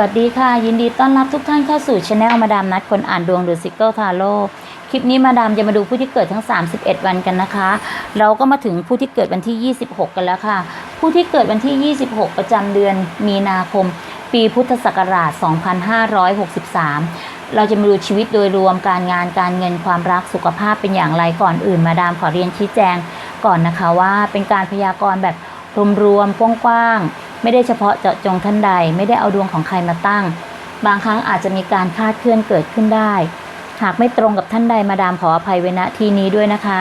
วัสดีค่ะ ยินดีต้อนรับทุกท่านเข้าสู่ช anel มาดามนัดคนอ่านดวงหรือซิกเกิลทาโร่คลิปนี้มาดามจะมาดูผู้ที่เกิดทั้ง 31 วันกันนะคะ เราก็มาถึงผู้ที่เกิดวันที่ 26 กันแล้วค่ะ ผู้ที่เกิดวันที่ 26 ประจำเดือนมีนาคม ปีพุทธศักราช 2563 เราจะมาดูชีวิตโดยรวมการงานการเงินความรักสุขภาพเป็นอย่างไรก่อนอื่น มาดามขอเรียนชี้แจงก่อนนะคะว่าเป็นการพยากรณ์แบบรวมๆกว้างๆ ไม่ได้เฉพาะเจาะจงท่านใด ไม่ได้เอาดวงของใครมาตั้ง บางครั้งอาจจะมีการคาดเคลื่อนเกิดขึ้นได้ หากไม่ตรงกับท่านใดมาดามขออภัยไว้ณทีนี้ด้วยนะคะ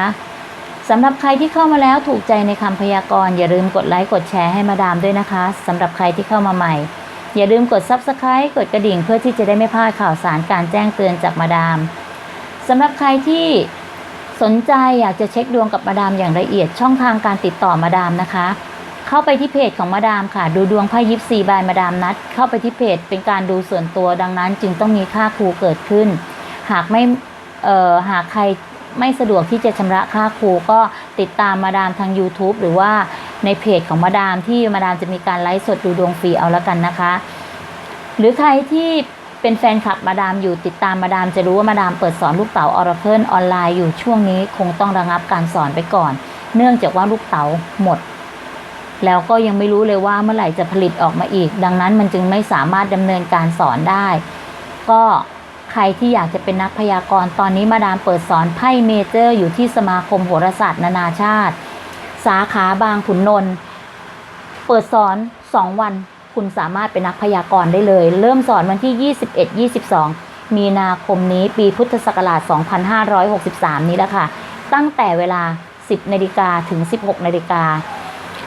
สำหรับใครที่เข้ามาแล้วถูกใจในคำพยากรณ์อย่าลืมกดไลค์กดแชร์ให้มาดามด้วยนะคะสำหรับใครที่เข้ามาใหม่ อย่าลืมกด Subscribe กดกระดิ่งเพื่อที่จะได้ไม่พลาดข่าวสารการแจ้งเตือนจากมาดามสำหรับใครที่สนใจอยากจะเช็คดวงกับมาดามอย่างละเอียดช่องทางการติดต่อมาดามนะคะ เข้าไปที่เพจของมาดามค่ะ ดูดวงไพ่ยิปซีบายมาดามนัด เข้าไปที่เพจเป็นการดูส่วนตัวดังนั้น จึงต้องมีค่าครูเกิดขึ้น หากไม่หากใครไม่สะดวกที่จะชำระค่าครูก็ติดตามมาดามทาง YouTube หรือว่าในเพจของมาดามที่มาดามจะมีการไลฟ์สดดูดวงฟรีเอาแล้วกันนะคะ หรือใครที่เป็นแฟนคลับมาดามอยู่ติดตามมาดามจะรู้ว่ามาดามเปิดสอนลูกเต๋าออร์เคิลออนไลน์อยู่ช่วงนี้คงต้องระงับการสอนไปก่อน เนื่องจากว่าลูกเต๋าหมด แล้วก็ยังไม่รู้เลยว่าเมื่อไหร่จะผลิตออกมาอีก ดังนั้นมันจึงไม่สามารถดำเนินการสอนได้ ก็ใครที่อยากจะเป็นนักพยากรณ์ตอนนี้มาดามเปิดสอนไพ่เมเจอร์อยู่ที่สมาคมโหราศาสตร์นานาชาติ สาขาบางขุนนนท์เปิดสอน 2 วันคุณสามารถเป็นนักพยากรณ์ได้เลย เริ่มสอนวันที่ 21-22 มีนาคมนี้ปีพุทธศักราช 2563 นี้แล้วค่ะ ตั้งแต่เวลา 10นาฬิกาถึง 16นาฬิกา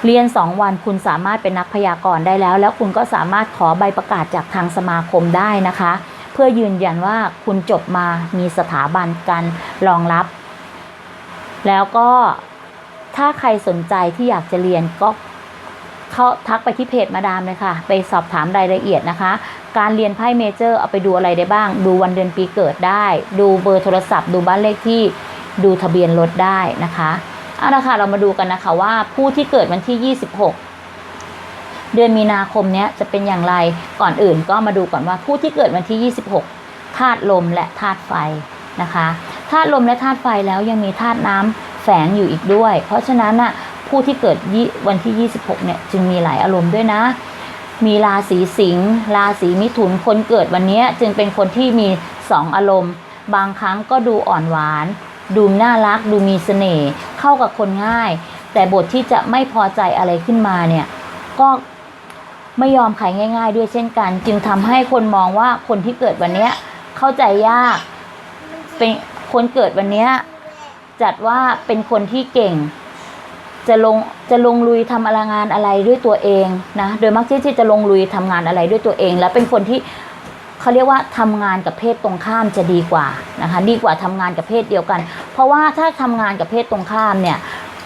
เรียน 2 วันคุณสามารถเป็นนักพยากรณ์ได้แล้ว แล้วคุณก็สามารถขอใบประกาศจากทางสมาคมได้นะคะ เพื่อยืนยันว่าคุณจบมามีสถาบันการรองรับ แล้วก็ถ้าใครสนใจที่อยากจะเรียนก็เข้าทักไปที่เพจมาดามเลยค่ะ ไปสอบถามรายละเอียดนะคะ การเรียนไพ่เมเจอร์เอาไปดูอะไรได้บ้าง ดูวันเดือนปีเกิดได้ ดูเบอร์โทรศัพท์ ดูบ้านเลขที่ ดูทะเบียนรถได้นะคะ เอาละค่ะเรามาดูกันนะคะว่าผู้ที่เกิดวันที่ 26 เดือนมีนาคมเนี้ยจะเป็นอย่างไรก่อนอื่นก็มาดูก่อนว่าผู้ที่เกิดวันที่ 26ธาตุลมและธาตุไฟนะคะธาตุลมและธาตุไฟแล้วยังมีธาตุน้ำแฝงอยู่อีกด้วย เพราะฉะนั้นน่ะผู้ที่เกิดวันที่ 26 เนี่ยจึงมีหลายอารมณ์ด้วยนะ มีราศีสิงห์ราศีมิถุนคนเกิดวันนี้จึงเป็นคนที่มีสองอารมณ์ บางครั้งก็ดูอ่อนหวาน ดูน่ารัก ดูมีเสน่ห์เข้ากับคนง่าย แต่บทที่จะไม่พอใจอะไรขึ้นมาเนี่ย ก็ไม่ยอมใครง่าย ๆ ด้วยเช่นกัน จึงทำให้คนมองว่าคนที่เกิดวันเนี้ยเข้าใจยาก เป็นคนเกิดวันเนี้ยจัดว่าเป็นคนที่เก่ง จะลงจะลงลุยทำอะไรงานอะไรด้วยตัวเองนะ โดยมักที่จะลงลุยทำงานอะไรด้วยตัวเอง และเป็นคนที่ เขาเรียกว่าทำงานกับเพศตรงข้ามจะดีกว่านะคะดีกว่าทำงานกับเพศเดียวกัน เพราะว่าถ้าทำงานกับเพศตรงข้ามเนี่ย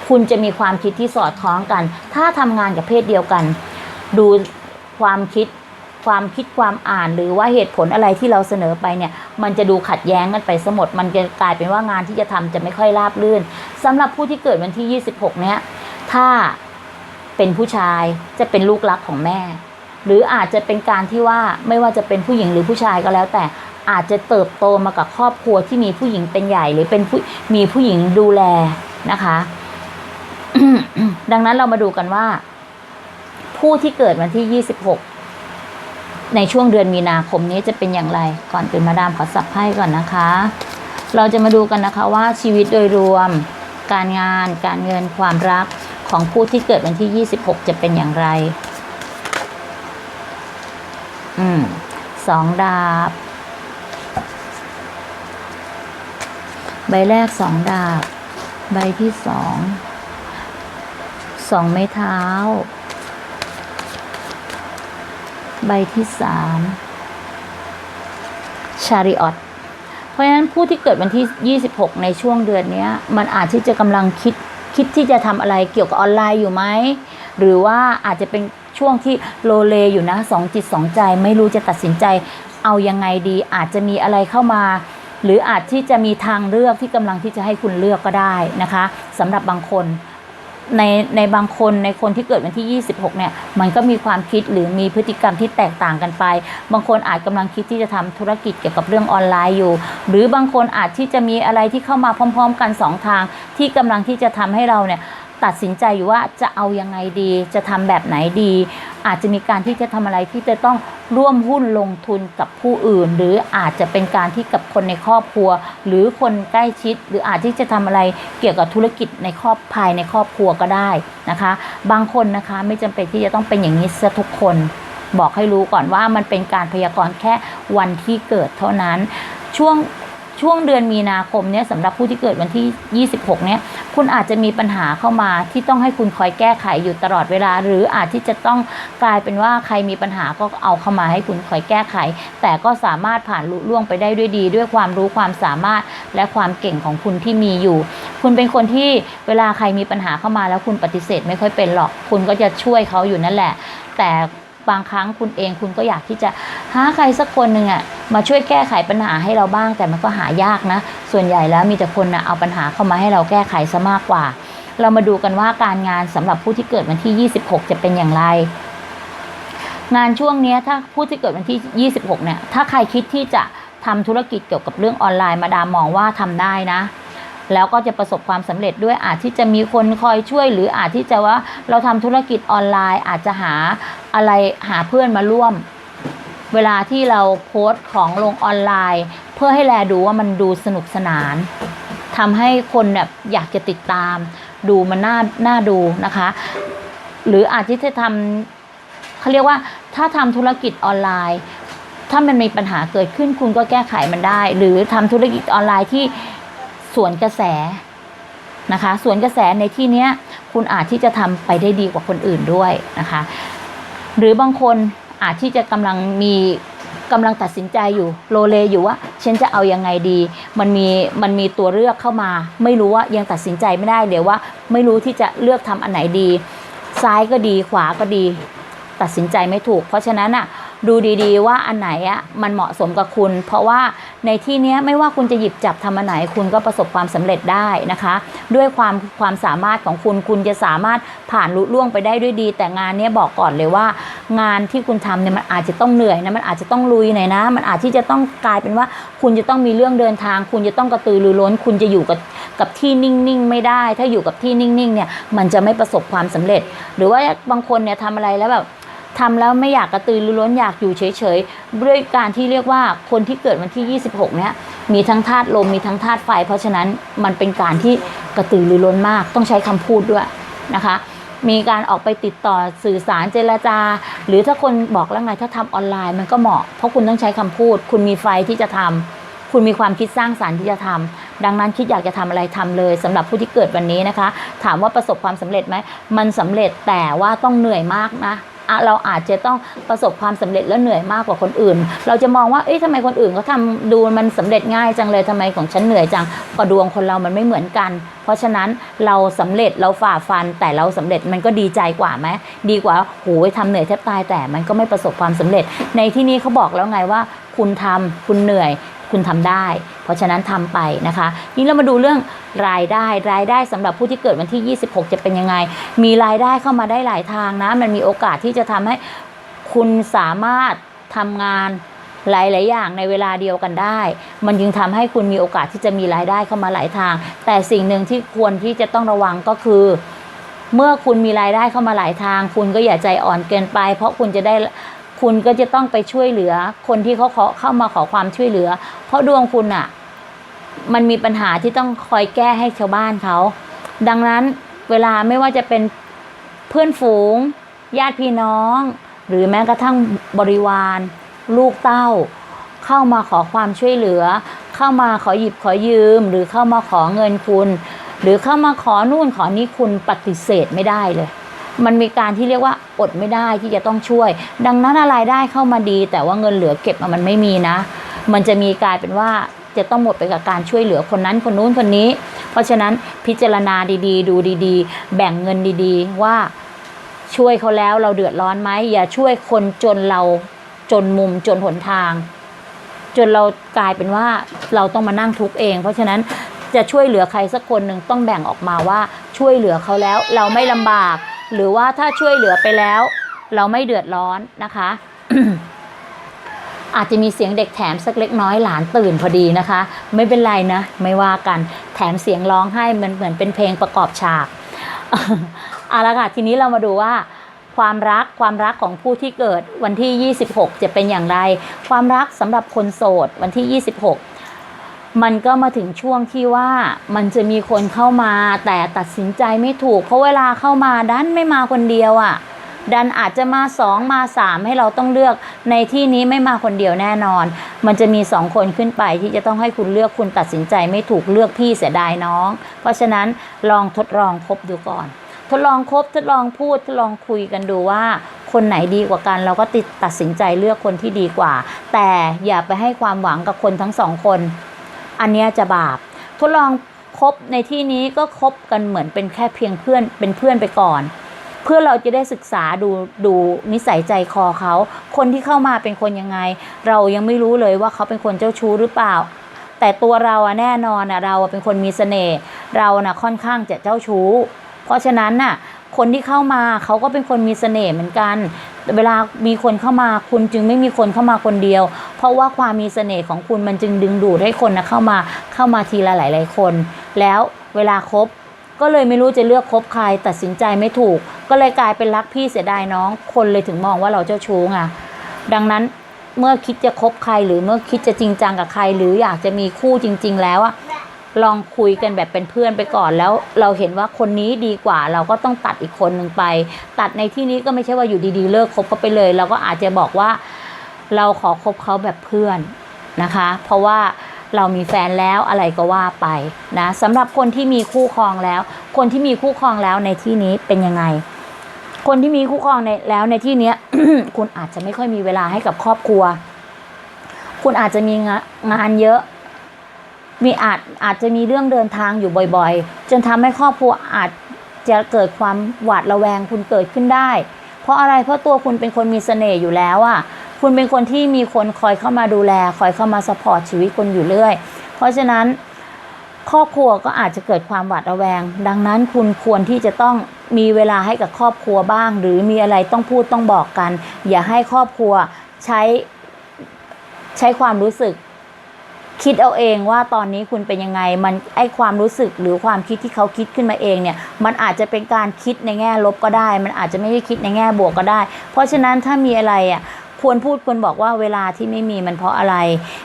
คุณจะมีความคิดที่สอดคล้องกัน ถ้าทำงานกับเพศเดียวกัน ดูความคิดความคิดความอ่านหรือว่าเหตุผลอะไรที่เราเสนอไปเนี่ย มันจะดูขัดแย้งกันไปสมดมันจะกลายเป็นว่างานที่จะทำจะไม่ค่อยราบรื่นสำหรับผู้ที่เกิดวันที่ 26 เนี้ยถ้าเป็นผู้ชายจะเป็นลูกรักของแม่ หรืออาจจะเป็นการที่ว่าไม่ว่าจะเป็นผู้หญิงหรือผู้ชายก็แล้ว แต่อาจจะเติบโตมากับครอบครัวที่มีผู้หญิงเป็นใหญ่หรือเป็นผู้มีผู้หญิงดูแลนะคะ ดังนั้นเรามาดูกันว่า ผู้ที่เกิดวันที่ 26 ในช่วงเดือนมีนาคมนี้จะเป็นอย่างไร ก่อนอื่นมาดามขอสับไพ่ก่อนนะคะ เราจะมาดูกันนะคะว่าชีวิตโดยรวม การงาน การเงินความรักของผู้ที่เกิดวันที่ 26 จะเป็นอย่างไร อืมสองดาบ ใบแรกสองดาบ ใบที่สองสองไม้เท้า ใบที่สามชาริออตเพราะฉะนั้นผู้ที่เกิดวันที่ 26 ในช่วงเดือนนี้มันอาจที่จะกำลังคิดคิดที่จะทำอะไรเกี่ยวกับออนไลน์อยู่ไหม หรือว่าอาจจะเป็น ช่วงที่โลเลอยู่นะสองจิตสองใจไม่รู้จะตัดสินใจ เอายังไงดีอาจจะมีอะไรเข้ามา หรืออาจที่จะมีทางเลือกที่กำลังที่จะให้คุณเลือกก็ได้นะคะสำหรับบางคนในในบางคนในคนที่เกิดวันที่ 26 เนี่ย มันก็มีความคิดหรือมีพฤติกรรมที่แตกต่างกันไป บางคนอาจกำลังคิดที่จะทำธุรกิจเกี่ยวกับเรื่องออนไลน์อยู่ หรือบางคนอาจที่จะมีอะไรที่เข้ามาพร้อม ๆ กันสองทาง ที่กำลังที่จะทำให้เราเนี่ย ตัดสินใจอยู่ว่าจะเอายังไงดี จะทำแบบไหนดี อาจจะมีการที่จะทำอะไรที่จะต้องร่วมหุ้นลงทุนกับผู้อื่น หรืออาจจะเป็นการที่กับคนในครอบครัว หรือคนใกล้ชิด หรืออาจที่จะทำอะไรเกี่ยวกับธุรกิจในครอบภายในครอบครัวก็ได้นะคะ บางคนนะคะไม่จำเป็นที่จะต้องเป็นอย่างนี้ซะทุกคน บอกให้รู้ก่อนว่ามันเป็นการพยากรณ์แค่วันที่เกิดเท่านั้นช่วง ช่วงเดือนมีนาคมเนี่ยสำหรับผู้ที่เกิดวันที่ 26 เนี่ยคุณอาจจะมีปัญหาเข้ามาที่ต้องให้คุณคอยแก้ไขอยู่ตลอดเวลา หรืออาจที่จะต้องกลายเป็นว่าใครมีปัญหาก็เอาเข้ามาให้คุณคอยแก้ไข แต่ก็สามารถผ่านลุล่วงไปได้ด้วยดี ด้วยความรู้ความสามารถและความเก่งของคุณที่มีอยู่ คุณเป็นคนที่เวลาใครมีปัญหาเข้ามาแล้วคุณปฏิเสธไม่ค่อยเป็นหรอก คุณก็จะช่วยเขาอยู่นั่นแหละ แต่ บางครั้งคุณเองคุณก็อยากที่จะหาใครสักคนหนึ่งอะมาช่วยแก้ไขปัญหาให้เราบ้าง แต่มันก็หายากนะ ส่วนใหญ่แล้วมีแต่คนนะเอาปัญหาเข้ามาให้เราแก้ไขซะมากกว่า เรามาดูกันว่าการงานสำหรับผู้ที่เกิดวันที่ 26 จะเป็นอย่างไรงานช่วงนี้ถ้าผู้ที่เกิดวันที่ 26 เนี่ย ถ้าใครคิดที่จะทำธุรกิจเกี่ยวกับเรื่องออนไลน์มาดามมองว่าทำได้นะ แล้วก็จะประสบความสำเร็จด้วยอาจที่จะมีคนคอยช่วย หรืออาจที่จะว่าเราทำธุรกิจออนไลน์ อาจจะหาอะไรหาเพื่อนมาร่วม เวลาที่เราโพสต์ของลงออนไลน์ เพื่อให้แลดูว่ามันดูสนุกสนานทำให้คนแบบอยากจะติดตาม ดูมันน่าน่าดูนะคะ หรืออาจที่จะทำเขาเรียกว่าถ้าทำธุรกิจออนไลน์ ถ้ามันมีปัญหาเกิดขึ้นคุณก็แก้ไขมันได้ หรือทำธุรกิจออนไลน์ที่ สวนกระแสนะคะสวนกระแสในที่เนี้ยคุณอาจที่จะทำไปได้ดีกว่าคนอื่นด้วยนะคะ หรือบางคนอาจที่จะกำลังมีกำลังตัดสินใจอยู่โลเลอยู่ว่าฉันจะเอายังไงดี มันมีมันมีตัวเลือกเข้ามา ไม่รู้ว่ายังตัดสินใจไม่ได้เดี๋ยวว่า ไม่รู้ที่จะเลือกทำอันไหนดี ซ้ายก็ดีขวาก็ดี ตัดสินใจไม่ถูก เพราะฉะนั้นอะ ดูดีๆ ว่าอันไหนอะมันเหมาะสมกับคุณ เพราะว่าในที่เนี้ยไม่ว่าคุณจะหยิบจับทำอันไหนคุณก็ประสบความสำเร็จได้นะคะ ด้วยความความสามารถของคุณคุณจะสามารถผ่านลุล่วงไปได้ด้วยดี แต่งานเนี้ยบอกก่อนเลยว่า งานที่คุณทำเนี่ยมันอาจจะต้องเหนื่อยนะมันอาจจะต้องลุยหน่อยนะ มันอาจที่จะต้องกลายเป็นว่า คุณจะต้องมีเรื่องเดินทาง คุณจะต้องกระตือรือร้น คุณจะอยู่กับกับที่นิ่งๆ ไม่ได้ ถ้าอยู่กับที่นิ่งๆเนี่ยมันจะไม่ประสบความสำเร็จ หรือว่าบางคนเนี่ยทำอะไรแล้วแบบ ทำแล้วไม่อยากกระตือรือร้นอยากอยู่เฉยๆด้วยการที่เรียกว่าคนที่เกิดวันที่ 26 เนี่ยมีทั้งธาตุลมมีทั้งธาตุไฟ เพราะฉะนั้นมันเป็นการที่กระตือรือร้นมาก ต้องใช้คำพูดด้วยนะคะ มีการออกไปติดต่อสื่อสารเจรจา หรือถ้าคนบอกแล้วไงถ้าทำออนไลน์มันก็เหมาะ เพราะคุณต้องใช้คำพูด คุณมีไฟที่จะทำคุณมีความคิดสร้างสารรค์ที่จะทำดังนั้นคิดอยากจะทำอะไรทำเลยสำหรับผู้ที่เกิดวันนี้นะคะ ถามว่าประสบความสำเร็จไหมมันสำเร็จแต่ว่าต้องเหนื่อยมากนะ เราอาจจะต้องประสบความสำเร็จและเหนื่อยมากกว่าคนอื่น เราจะมองว่าเอ๊ะทำไมคนอื่นเขาทำดูมันสำเร็จง่ายจังเลยทำไมของฉันเหนื่อยจังก็ดวงคนเรามันไม่เหมือนกัน เพราะฉะนั้นเราสำเร็จเราฝ่าฟันแต่เราสำเร็จมันก็ดีใจกว่าไหมดีกว่าโหยทำเหนื่อยแทบตายแต่มันก็ไม่ประสบความสำเร็จ ในที่นี้เขาบอกแล้วไงว่า คุณทำคุณเหนื่อย คุณทำได้ เพราะฉะนั้นทำไปนะคะนี่เรามาดูเรื่องรายได้รายได้สำหรับผู้ที่เกิดวันที่ 26 จะเป็นยังไง มีรายได้เข้ามาได้หลายทางนะ มันมีโอกาสที่จะทำให้คุณสามารถทำงานหลายๆอย่างในเวลาเดียวกันได้ มันจึงทำให้คุณมีโอกาสที่จะมีรายได้เข้ามาหลายทาง แต่สิ่งหนึ่งที่ควรที่จะต้องระวังก็คือ เมื่อคุณมีรายได้เข้ามาหลายทาง คุณก็อย่าใจอ่อนเกินไป เพราะคุณจะได้ คุณก็จะต้องไปช่วยเหลือ คนที่เขาขอเข้ามาขอความช่วยเหลือ เพราะดวงคุณอะมันมีปัญหาที่ต้องคอยแก้ให้ชาวบ้านเขา ดังนั้นเวลาไม่ว่าจะเป็นเพื่อนฝูง ญาติพี่น้อง หรือแม้กระทั่งบริวาร ลูกเต้า เข้ามาขอความช่วยเหลือ เข้ามาขอหยิบขอยืม หรือเข้ามาขอเงินคุณ หรือเข้ามาขอนู่นขอนี้คุณปฏิเสธไม่ได้เลย มันมีการที่เรียกว่าอดไม่ได้ที่จะต้องช่วย ดังนั้นรายได้เข้ามาดี แต่ว่าเงินเหลือเก็บมันไม่มีนะ มันจะมีกลายเป็นว่าจะต้องหมดไปกับการช่วยเหลือคนนั้นคนนู้นคนนี้ เพราะฉะนั้นพิจารณาดีๆ ดูดีๆ แบ่งเงินดีๆ ว่าช่วยเขาแล้วเราเดือดร้อนไหมอย่าช่วยคนจนเราจนมุมจนหนทาง จนเรากลายเป็นว่าเราต้องมานั่งทุกข์เอง เพราะฉะนั้นจะช่วยเหลือใครสักคนหนึ่งต้องแบ่งออกมาว่าช่วยเหลือเขาแล้วเราไม่ลำบาก หรือว่าถ้าช่วยเหลือไปแล้ว เราไม่เดือดร้อนนะคะ อาจจะมีเสียงเด็กแถมสักเล็กน้อยหลานตื่นพอดีนะคะ ไม่เป็นไรนะ ไม่ว่ากันแถมเสียงร้องไห้มันเหมือนเป็นเพลงประกอบฉากเอาละค่ะทีนี้เรามาดูว่าความรักความรักของผู้ที่เกิดวันที่ 26 จะเป็นอย่างไร ความรักสำหรับคนโสดวันที่ 26 มันก็มาถึงช่วงที่ว่ามันจะมีคนเข้ามาแต่ตัดสินใจไม่ถูก เพราะเวลาเข้ามาดันไม่มาคนเดียวอะ่ะดันอาจจะมาสองมาสามให้เราต้องเลือกในที่นี้ไม่มาคนเดียวแน่นอน มันจะมีสองคนขึ้นไปที่จะต้องให้คุณเลือกคุณตัดสินใจไม่ถูกเลือกพี่เสียดายน้อง เพราะฉะนั้นลองทดลองคบดูก่อน ทดลองคบทดลองพูดทดลองคุยกันดูว่า คนไหนดีกว่ากัน เราก็ติดตัดสินใจเลือกคนที่ดีกว่า แต่อย่าไปให้ความหวังกับคนทั้งสองคน อันนี้จะบาป ทดลองคบในที่นี้ก็คบกันเหมือนเป็นแค่เพียงเพื่อนเป็นเพื่อนไปก่อน เพื่อเราจะได้ศึกษาดูดูนิสัยใจคอเขา คนที่เข้ามาเป็นคนยังไง เรายังไม่รู้เลยว่าเขาเป็นคนเจ้าชู้หรือเปล่า แต่ตัวเราอะแน่นอนอะเราเป็นคนมีเสน่ห์เราน่ะค่อนข้างจะเจ้าชู้ เพราะฉะนั้นน่ะคนที่เข้ามาเขาก็เป็นคนมีเสน่ห์เหมือนกัน เวลามีคนเข้ามาคุณจึงไม่มีคนเข้ามาคนเดียว เพราะว่าความมีเสน่ห์ของคุณมันจึงดึงดูดให้คนนะเข้ามาเข้ามาทีละหลาย ๆ คน แล้วเวลาคบก็เลยไม่รู้จะเลือกคบใครตัดสินใจไม่ถูก ก็เลยกลายเป็นรักพี่เสียดายน้อง คนเลยถึงมองว่าเราเจ้าชู้ไงดังนั้นเมื่อคิดจะคบใครหรือเมื่อคิดจะจริงจังกับใคร หรืออยากจะมีคู่จริง ๆ แล้วอะลองคุยกันแบบเป็นเพื่อนไปก่อนแล้วเราเห็นว่าคนนี้ดีกว่า เราก็ต้องตัดอีกคนหนึ่งไป ตัดในที่นี้ก็ไม่ใช่ว่าอยู่ดีๆ เลิกคบเขาไปเลย เราก็อาจจะบอกว่า เราขอคบเขาแบบเพื่อนนะคะ เพราะว่าเรามีแฟนแล้วอะไรก็ว่าไปนะสำหรับคนที่มีคู่ครองแล้ว คนที่มีคู่ครองแล้วในที่นี้เป็นยังไง คนที่มีคู่ครองในแล้วในที่เนี้ยคุณอาจจะไม่ค่อยมีเวลาให้กับครอบครัว คุณอาจจะมีงานเยอะ มีอาจอาจจะมีเรื่องเดินทางอยู่บ่อยๆ จนทำให้ครอบครัวอาจจะเกิดความหวาดระแวงคุณเกิดขึ้นได้ เพราะอะไรเพราะตัวคุณเป็นคนมีเสน่ห์อยู่แล้วอะ คุณเป็นคนที่มีคนคอยเข้ามาดูแล คอยเข้ามาสปอร์ตชีวิตคุณอยู่เรื่อย เพราะฉะนั้นครอบครัวก็อาจจะเกิดความหวาดระแวง ดังนั้นคุณควรที่จะต้องมีเวลาให้กับครอบครัวบ้าง หรือมีอะไรต้องพูดต้องบอกกัน อย่าให้ครอบครัวใช้ใช้ความรู้สึก คิดเอาเองว่าตอนนี้คุณเป็นยังไง มันไอความรู้สึกหรือความคิดที่เขาคิดขึ้นมาเองเนี่ย มันอาจจะเป็นการคิดในแง่ลบก็ได้ มันอาจจะไม่ได้คิดในแง่บวกก็ได้ เพราะฉะนั้นถ้ามีอะไรอะ ควรพูดควรบอกว่าเวลาที่ไม่มีมันเพราะอะไร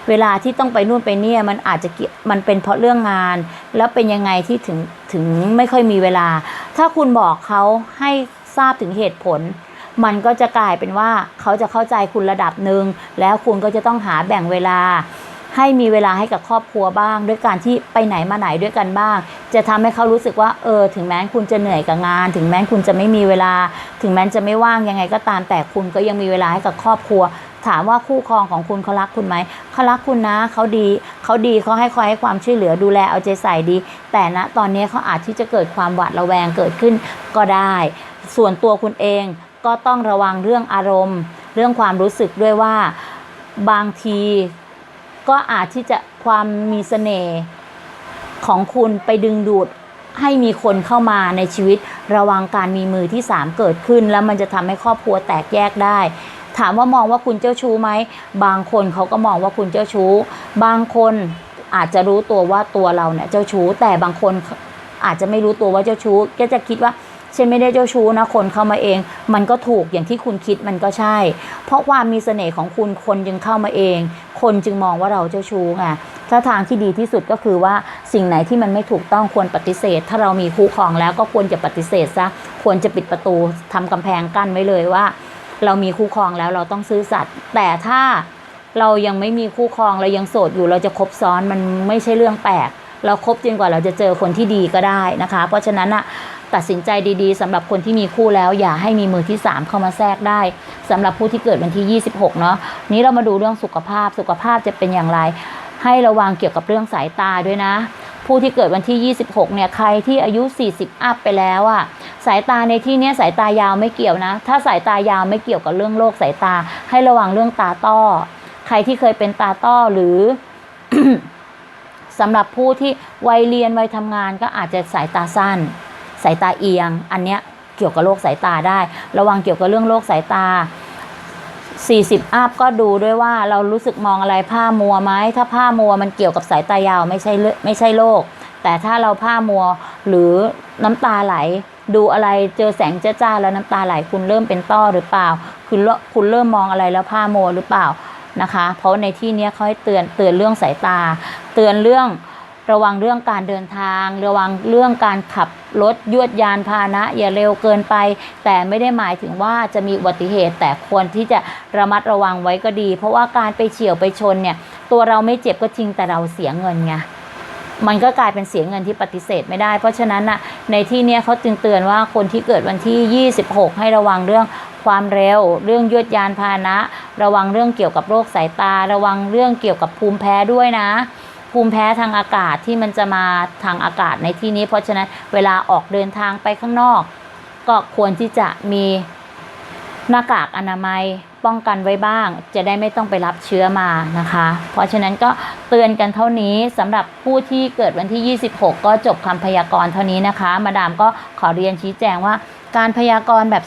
เวลาที่ต้องไปนู่นไปเนี่ยมันอาจจะมันเป็นเพราะเรื่องงาน แล้วเป็นยังไงที่ถึงถึงไม่ค่อยมีเวลา ถ้าคุณบอกเขาให้ทราบถึงเหตุผล มันก็จะกลายเป็นว่าเขาจะเข้าใจคุณระดับหนึ่งแล้วคุณก็จะต้องหาแบ่งเวลา ให้มีเวลาให้กับครอบครัวบ้าง ด้วยการที่ไปไหนมาไหนด้วยกันบ้าง จะทำให้เขารู้สึกว่าเออถึงแม้คุณจะเหนื่อยกับงาน ถึงแม้คุณจะไม่มีเวลา ถึงแม้จะไม่ว่างยังไงก็ตามแต่คุณก็ยังมีเวลาให้กับครอบครัว ถามว่าคู่ครองของคุณเขารักคุณไหมเขารักคุณนะเขาดีเขาดีเขาให้คอยให้ความช่วยเหลือดูแลเอาใจใส่ดี แต่ณตอนนี้เขาอาจที่จะเกิดความหวาดระแวงเกิดขึ้นก็ได้ ส่วนตัวคุณเองก็ต้องระวังเรื่องอารมณ์ เรื่องความรู้สึกด้วยว่าบางที ก็อาจที่จะความมีเสน่ห์ของคุณไปดึงดูดให้มีคนเข้ามาในชีวิตระวังการมีมือที่สามเกิดขึ้น แล้วมันจะทำให้ครอบครัวแตกแยกได้ ถามว่ามองว่าคุณเจ้าชู้ไหม บางคนเขาก็มองว่าคุณเจ้าชู้ บางคนอาจจะรู้ตัวว่าตัวเราเนี่ยเจ้าชู้ แต่บางคนอาจจะไม่รู้ตัวว่าเจ้าชู้ก็จะคิดว่า ฉันไม่ได้เจ้าชู้นะคนเข้ามาเอง มันก็ถูกอย่างที่คุณคิดมันก็ใช่ เพราะความมีเสน่ห์ของคุณคนจึงเข้ามาเอง คนจึงมองว่าเราเจ้าชู้ไงถ้าทางที่ดีที่สุดก็คือว่าสิ่งไหนที่มันไม่ถูกต้องควรปฏิเสธ ถ้าเรามีคู่ครองแล้วก็ควรจะปฏิเสธซะควรจะปิดประตูทำกำแพงกั้นไว้เลยว่า เรามีคู่ครองแล้วเราต้องซื่อสัตย์แต่ถ้าเรายังไม่มีคู่ครองเรายังโสดอยู่เราจะคบซ้อนมันไม่ใช่เรื่องแปลกเราครบจนกว่าเราจะเจอคนที่ดีก็ได้นะคะ เพราะฉะนั้นอะ ตัดสินใจดีๆสำหรับคนที่มีคู่แล้ว อย่าให้มีมือที่ 3 เข้ามาแทรกได้สำหรับผู้ที่เกิดวันที่ 26 เนาะนี้เรามาดูเรื่องสุขภาพสุขภาพจะเป็นอย่างไร ให้ระวังเกี่ยวกับเรื่องสายตาด้วยนะ ผู้ที่เกิดวันที่ 26 เนี่ยใครที่อายุ 40 อัพไปแล้วอะสายตาในที่นี้สายตายาวไม่เกี่ยวนะ ถ้าสายตายาวไม่เกี่ยวกับเรื่องโรคสายตา ให้ระวังเรื่องตาต้อ ใครที่เคยเป็นตาต้อหรือสำหรับผู้ที่วัยเรียนวัยทำงานก็อาจจะสายตาสั้น สายตาเอียง อันเนี้ยเกี่ยวกับโรคสายตาได้ ระวังเกี่ยวกับเรื่องโรคสายตา 40 อัพก็ดูด้วยว่าเรารู้สึกมองอะไรผ้ามัวไหมถ้าผ้ามัวมันเกี่ยวกับสายตายาวไม่ใช่ไม่ใช่โรคแต่ถ้าเราผ้ามัวหรือน้ำตาไหล ดูอะไรเจอแสงจ้าๆแล้วน้ำตาไหลคุณเริ่มเป็นต้อหรือเปล่า คุณเริ่มคุณเริ่มมองอะไรแล้วผ้ามัวหรือเปล่านะคะ เพราะในที่เนี้ยเขาให้เตือนเตือนเรื่องสายตา เตือนเรื่อง ระวังเรื่องการเดินทาง ระวังเรื่องการขับรถยวดยานพาหนะ อย่าเร็วเกินไป แต่ไม่ได้หมายถึงว่าจะมีอุบัติเหตุ แต่ควรที่จะระมัดระวังไว้ก็ดี เพราะว่าการไปเฉี่ยวไปชนเนี่ย ตัวเราไม่เจ็บก็จริงแต่เราเสียเงินไงมันก็กลายเป็นเสียเงินที่ปฏิเสธไม่ได้ เพราะฉะนั้นน่ะในที่เนี้ยเขาจึงเตือนว่าคนที่เกิดวันที่ 26 ให้ระวังเรื่องความเร็ว เรื่องยวดยานพาหนะ ระวังเรื่องเกี่ยวกับโรคสายตา ระวังเรื่องเกี่ยวกับภูมิแพ้ด้วยนะ ภูมิแพ้ทางอากาศที่มันจะมาทางอากาศในที่นี้ เพราะฉะนั้นเวลาออกเดินทางไปข้างนอก ก็ควรที่จะมีหน้ากากอนามัยป้องกันไว้บ้าง จะได้ไม่ต้องไปรับเชื้อมานะคะ เพราะฉะนั้นก็เตือนกันเท่านี้สำหรับผู้ที่เกิดวันที่ 26 ก็จบคำพยากรณ์เท่านี้นะคะ มาดามก็ขอเรียนชี้แจงว่าการพยากรณ์แบบ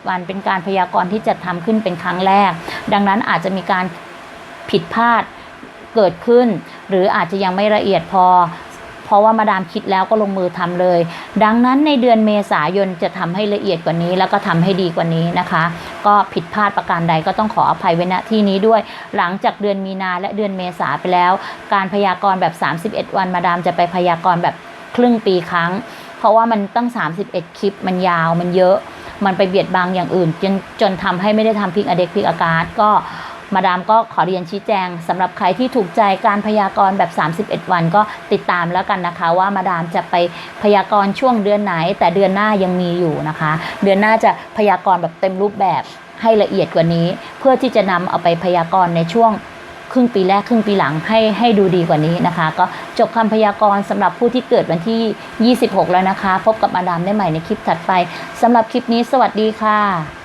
31 วัน เป็นการพยากรณ์ที่จัดทำขึ้นเป็นครั้งแรก ดังนั้นอาจจะมีการผิดพลาด เกิดขึ้น หรืออาจจะยังไม่ละเอียดพอ เพราะว่ามาดามคิดแล้วก็ลงมือทำเลย ดังนั้นในเดือนเมษายนจะทำให้ละเอียดกว่านี้ แล้วก็ทำให้ดีกว่านี้นะคะ ก็ผิดพลาดประการใดก็ต้องขออภัยไว้ณที่นี้ด้วย หลังจากเดือนมีนาและเดือนเมษาไปแล้ว การพยากรณ์แบบ 31 วันมาดามจะไปพยากรณ์แบบครึ่งปีครั้ง เพราะว่ามันตั้ง 31 คลิปมันยาวมันเยอะ มันไปเบียดบังอย่างอื่น จนจนทำให้ไม่ได้ทำพิกอเด็กพิกอากาศก็ มาดามก็ขอเรียนชี้แจงสำหรับใครที่ถูกใจการพยากรณ์แบบ 31 วันก็ติดตามแล้วกันนะคะ ว่ามาดามจะไปพยากรณ์ช่วงเดือนไหน แต่เดือนหน้ายังมีอยู่นะคะ เดือนหน้าจะพยากรณ์แบบเต็มรูปแบบให้ละเอียดกว่านี้ เพื่อที่จะนำเอาไปพยากรณ์ในช่วงครึ่งปีแรกครึ่งปีหลังให้ให้ดูดีกว่านี้นะคะ ก็จบคำพยากรณ์สำหรับผู้ที่เกิดวันที่ 26 แล้วนะคะ พบกับมาดามได้ใหม่ในคลิปถัดไปสำหรับคลิปนี้สวัสดีค่ะ